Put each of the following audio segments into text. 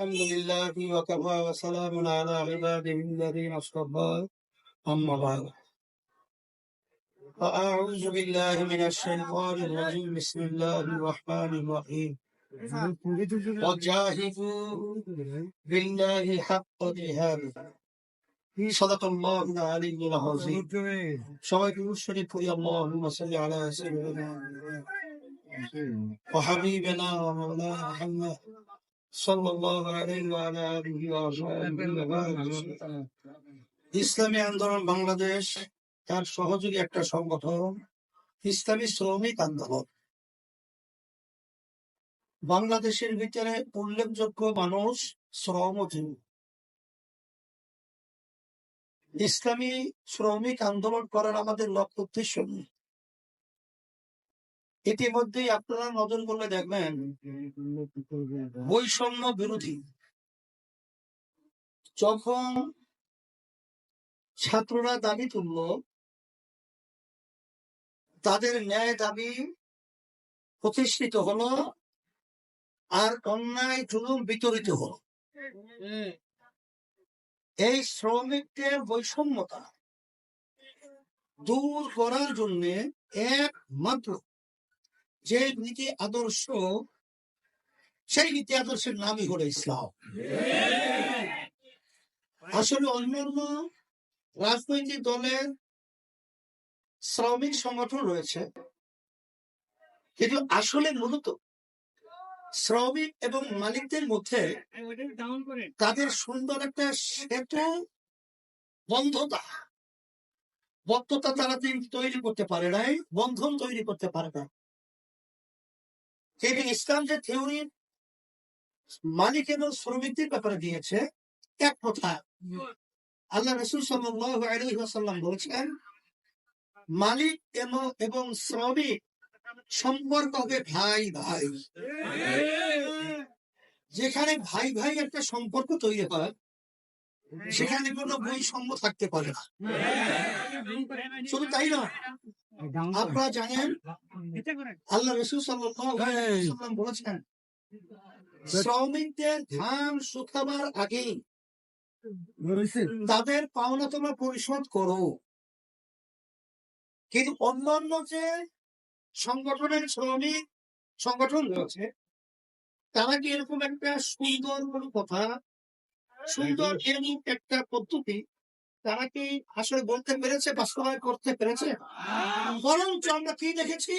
الحمد لله وكفى وسلام على عباده الذين اصطفى. أما بعد. فأعوذ بالله من الشيطان الرجيم. بسم الله الرحمن الرحيم. وجاهدوا بالله حق جهاده. صدق الله العلي العظيم. شوائب الشريف يا اللهم صل على سيدنا وحبيبنا ومولانا محمد. ইসলামী আন্দোলন বাংলাদেশ তার সহযোগী একটা সংগঠন ইসলামী শ্রমিক আন্দোলন বাংলাদেশের ভিতরে উল্লেখযোগ্য মানুষ শ্রম ইসলামী শ্রমিক আন্দোলন করার আমাদের লক্ষ্য উদ্দেশ্য নেই ইতিমধ্যেই আপনারা নজর করলে দেখবেন বৈষম্য বিরোধী। যখন ছাত্ররা দাবি তুলল, তাদের ন্যায় দাবি প্রতিষ্ঠিত হলো আর অন্যায় জুলুম বিতরিত হলো। এই শ্রমিকদের বৈষম্যতা দূর করার জন্য একমাত্র যে নীতি আদর্শ সেই নীতি আদর্শের নামই হলো ইসলাম। আসলে অন্যান্য রাজনৈতিক দলের শ্রমিক সংগঠন রয়েছে কিন্তু আসলে মূলত শ্রমিক এবং মালিকদের মধ্যে তাদের সুন্দর একটা সেতু বন্ধতা। বদ্ধতা তারা তৈরি করতে পারে নাই বন্ধন তৈরি করতে পারে না কিন্তু ইসলাম যে থিওরি মালিক এবং শ্রমিকদের ব্যাপারে দিয়েছে, এক কথা, আল্লাহ রসুল ওয়াসাল্লাম বলেছেন, মালিক এবং এবং শ্রমিক সম্পর্ক হবে ভাই ভাই। যেখানে ভাই ভাই একটা সম্পর্ক তৈরি হয়, সেখানে কোনো বৈষম্য থাকতে পারে না। শুধু তাই না আপনারা জানেন আল্লাহ রসুল সাল্লাম বলেছেন শ্রমিকদের ধান শুকাবার আগে তাদের পাওনা তোমরা পরিশোধ করো। কিন্তু অন্যান্য যে সংগঠনের শ্রমিক সংগঠন রয়েছে তারা কি এরকম একটা সুন্দর কোনো কথা? সুন্দর এরকম একটা পদ্ধতি তারা কি আসলে বলতে পেরেছে, বাস্তবায়ন করতে পেরেছে? বরঞ্চ আমরা কি দেখেছি?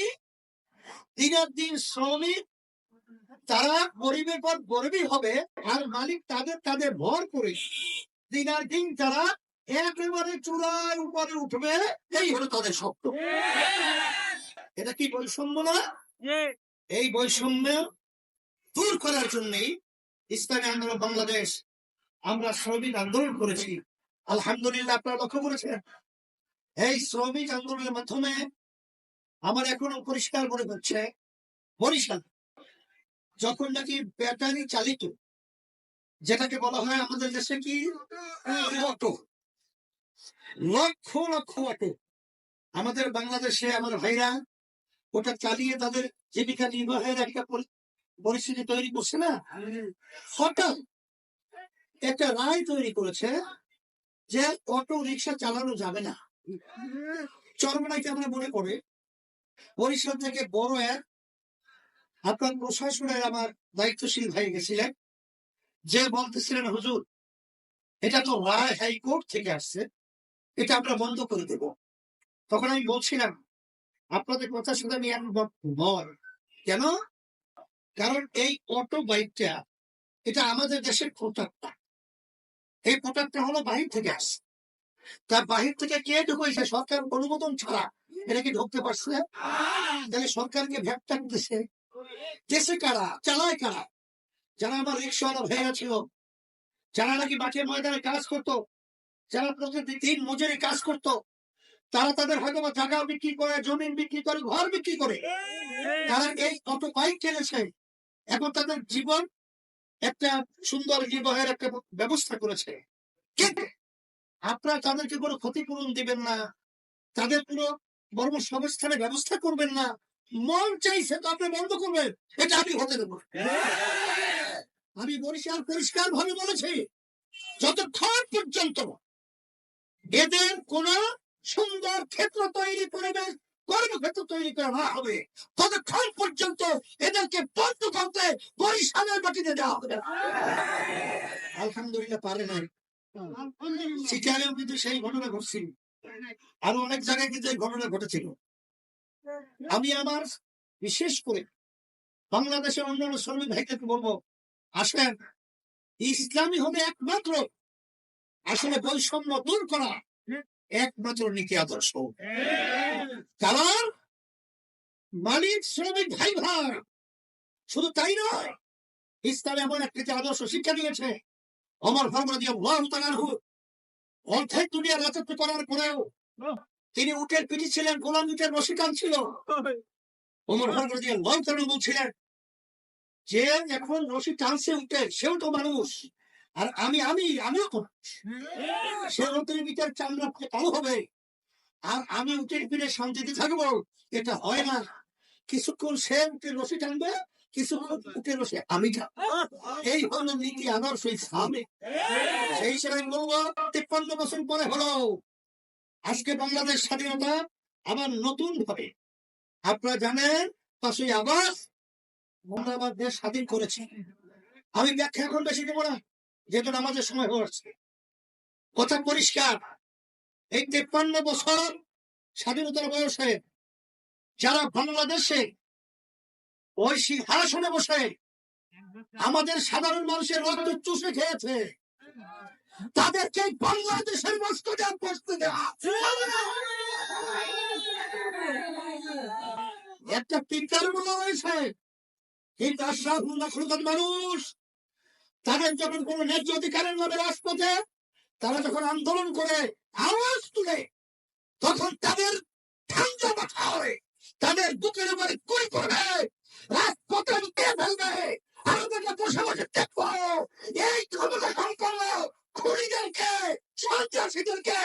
দিনের দিন শ্রমিক, তারা গরিবের পর গরিবই হবে, আর মালিক তাদের তাদের ভর করে। দিনার দিন তারা একেবারে চূড়ার উপরে উঠবে, এই হলো তাদের স্বপ্ন। এটা কি বৈষম্য না? এই বৈষম্য দূর করার জন্যই ইসলামী আন্দোলন বাংলাদেশ, আমরা শ্রমিক আন্দোলন করেছি। আলহামদুলিল্লাহ, আপনারা লক্ষ্য করেছেন? এই শ্রমিক আন্দোলনের মাধ্যমে আমার এখনও পরিষ্কার মনে হচ্ছে বরিশাল যখন নাকি ব্যাটারি চালিত, যেটাকে বলা হয় আমাদের দেশে কি? অটো। লক্ষ লক্ষ অটো। আমাদের বাংলাদেশে আমার ভাইরা ওটা চালিয়ে তাদের জীবিকা নির্বাহের একটা পরিস্থিতি তৈরি করছে না? হঠাৎ একটা রায় তৈরি করেছে যে অটো রিক্সা চালানো যাবে না। চরমনাইতে আমরা মনে করে বরিশাল থেকে বড় এক আপনার প্রশাসনের আমার দায়িত্বশীল ভাই গেছিলেন, যে বলতেছিলেন, হুজুর, এটা তো রায় হাইকোর্ট থেকে আসছে, এটা আমরা বন্ধ করে দেব। তখন আমি বলছিলাম, আপনাদের কথার সাথে আমি একমত কেন? কারণ এই অটো বাইকটা, এটা আমাদের দেশের প্রোডাক্টটা এই প্রোডাক্টটা হলো বাহির থেকে আসছে। তার বাহির থেকে কে ঢুকেছে সরকার অনুমোদন ছাড়া। এটা কি ঢুকতে পারছে? তাহলে সরকারকে ভ্যাট দিছে দেশে কারা? চালায় কারা? যারা আমার রিক্সাওয়ালা ভাইয়া ছিল যারা নাকি মাঠের ময়দানে কাজ করতো যারা প্রতিদিন মজুরি কাজ করতো তারা তাদের হয়তো বা জায়গা বিক্রি করে জমিন বিক্রি করে ঘর বিক্রি করে। তারা এই অটো বাইক কিনেছে এখন তাদের জীবন একটা সুন্দর জীবনের একটা ব্যবস্থা করেছে। কিন্তু আপনারা তাদেরকে কোনো ক্ষতিপূরণ দিবেন না। তাদের কোনো কর্মসংস্থানের ব্যবস্থা করবেন না। মন চাইছে তো আপনি বন্ধ করবেন। এটা আমি হতে দেবো। আমি বরিশাল পরিষ্কার ভাবে বলেছি, যতক্ষণ পর্যন্ত এদের কোন সুন্দর ক্ষেত্র তৈরি পরিবেশ কর্মক্ষেত্র তৈরি করা না হবে। ততক্ষণ পর্যন্ত এদেরকে বন্ধ করতে বরিশালের মাটিতে দেওয়া হবে। আলহামদুলিল্লাহ পারে নাই। চিটাগাং কিন্তু সেই ঘটনা ঘটছিল আরও অনেক জায়গায় কিন্তু এই ঘটনা ঘটেছিল। আমি আমার বিশেষ করে বাংলাদেশের অন্যান্য শ্রমিক ভাইদেরকে বলব আসেন ইসলামী হবে একমাত্র আসলে বৈষম্য দূর করা একমাত্র নীতি আদর্শ। কারণ মালিক শ্রমিক ভাই ভাই শুধু তাই নয় ইসলাম এমন একটি আদর্শ শিক্ষা দিয়েছে। অমর অর্ধেক দুনিয়ার রাজত্ব করার পরেও তিনি উটের পিঠি ছিলেন গোলাম উটের রসিকান ছিল। ওমর ফারুক দিয়ে লঞ্চন বলছিলেন যে এখন রশি টানছে উঠে সেও তো মানুষ। আর আমি আমি আমিও তো মানুষ। সে চামড়া কালো হবে। আর আমি উটের পিঠে শান্তিতে থাকব এটা হয় না। কিছুক্ষণ সে উটের রশি টানবে কিছুক্ষণ রশি আমি এই হলো নীতি আদর্শ ইসলামে। সেই হিসেবে আমি বলব তিপ্পান্ন বছর পরে হলো। আজকে বাংলাদেশ স্বাধীনতা আবার নতুন ভাবে আপনারা জানেন পাঁচই আগস্ট আমার দেশ স্বাধীন করেছি। আমি ব্যাখ্যা এখন বেশি দেবো না। যেহেতু আমাদের সময় হচ্ছে কথা পরিষ্কার। এই তেপ্পান্ন বছর স্বাধীনতার বয়সে যারা বাংলাদেশে ওই সিংহাসনে বসে আমাদের সাধারণ মানুষের রক্ত চুষে খেয়েছে, তাদেরকে বাংলাদেশের একটা পিতার বলা হয়েছে, কিন্তু আশরাফ মানুষ তাদের যখন কোন ন্যায্য অধিকারের নামে রাজপথে তারা যখন আন্দোলন করে, আওয়াজ তুলে, তখন তাদের ঠান্ডা মাথা হয়, তাদের বুকের উপরে গুলি করবে রাজপথে দিয়ে ফেলবে আমাদেরকে বসে বসে দেখব এই ক্ষমতা সম্পন্ন সন্ত্রাসীদেরকে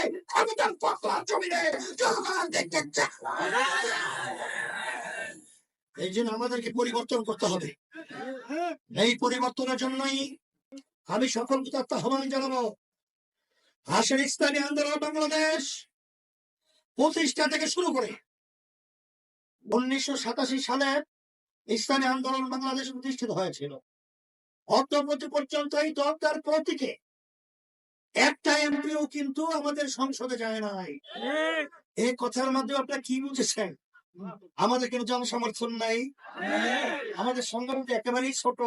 জমিনে জনগণ দেখতে এই জন্য আমাদেরকে পরিবর্তন করতে হবে। এই পরিবর্তনের জন্যই আমি সকল তথ্য আহ্বান জানাব হাসের ইসলামী আন্দোলন বাংলাদেশ প্রতিষ্ঠা থেকে শুরু করে উনিশশো সাতাশি সালে ইসলামী আন্দোলন বাংলাদেশ প্রতিষ্ঠিত হয়েছিল। অদ্যবধি পর্যন্ত এই দলটার প্রতীকে। একটা এমপিও কিন্তু আমাদের সংসদে যায় নাই। এই কথার মাধ্যমে আপনারা কি বুঝেছেন? আমাদের কিন্তু জনসমর্থন নাই। আমাদের সংগঠন তো একেবারেই ছোট।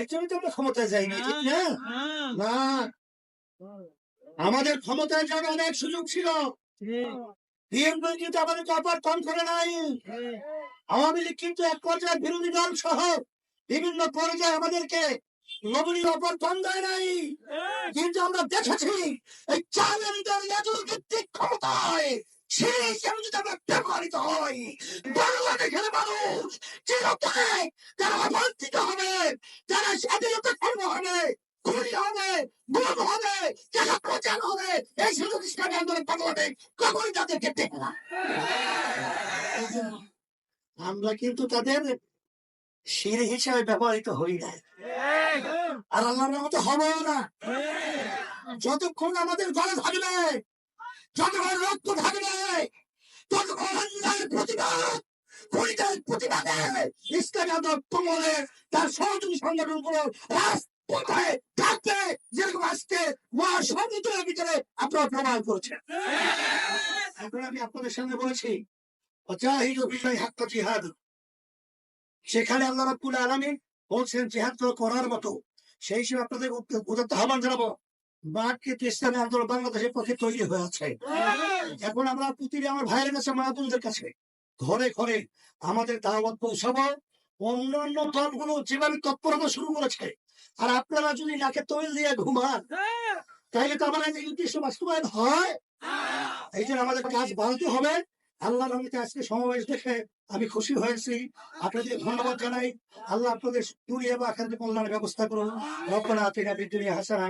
এই জন্য তো আমরা ক্ষমতায় যাইনি ঠিক না? না। আমাদের ক্ষমতায় যাওয়ার অনেক সুযোগ ছিল। বিএনপি কিন্তু আমাদেরকে অপার্থন করে নাই। আওয়ামী লীগ কিন্তু এক পর্যায়ে বিরোধী দল সহ বিভিন্ন পর্যায়ে আমাদেরকে নবনীয় দেয় নাই। কিন্তু আমরা দেখেছি এই চালের দল ভিত্তিক ক্ষমতায় সেই হিসেবে যদি আমরা ব্যবহৃত হই। বাংলাদেশের মানুষ অবন্তিত হবে স্বাধীনতা হবে হবে, গুম হবে, যারা প্রচার হবে, এই সুযোগ ইসলামী আন্দোলন বাংলাদেশ কখনই তাদেরকে দেখে না। আমরা কিন্তু তাদের শির হিসেবে ব্যবহৃত হই না। আর আল্লাহর মতো হবে না। যতক্ষণ আমাদের ঘরে থাকবে যতক্ষণ রক্ত থাকবে ততক্ষণ প্রতিবাদ। খুনিদের প্রতিবাদে তার সহযোগী সংগঠনগুলো রাজপথে যেরকম আজকে মহাসমুদ্রের ভিতরে আপনারা প্রমাণ করছেন। এখন আমি আপনাদের সামনে বলেছি অজাহিদ বিষয় হাক্কা জিহাদ। সেখানে আল্লাহ রাব্বুল আলামিন বলছেন জিহাদ করার মতো। সেই হিসেবে আপনাদের আহ্বান জানাব। বাংলাদেশের তৈরি হয়ে আছে এখন আমরা আমার ভাইয়ের কাছে মাহাতুলদের কাছে ঘরে ঘরে আমাদের দাওয়াত পৌঁছাবো। অন্যান্য দলগুলো যেভাবে তৎপরতা শুরু করেছে, আর আপনারা যদি নাকে তৈল দিয়ে ঘুমান, তাহলে তো বাস্তবায়ন হয়। এই জন্য আমাদের কাজ বাড়াতে হবে। আল্লাহ রহমতে আজকে সমাবেশ দেখে আমি খুশি হয়েছি। আপনাদের ধন্যবাদ জানাই। আল্লাহ আপনাদের দুনিয়া বা কল্যাণের ব্যবস্থা করুন। দুনিয়া হাসানা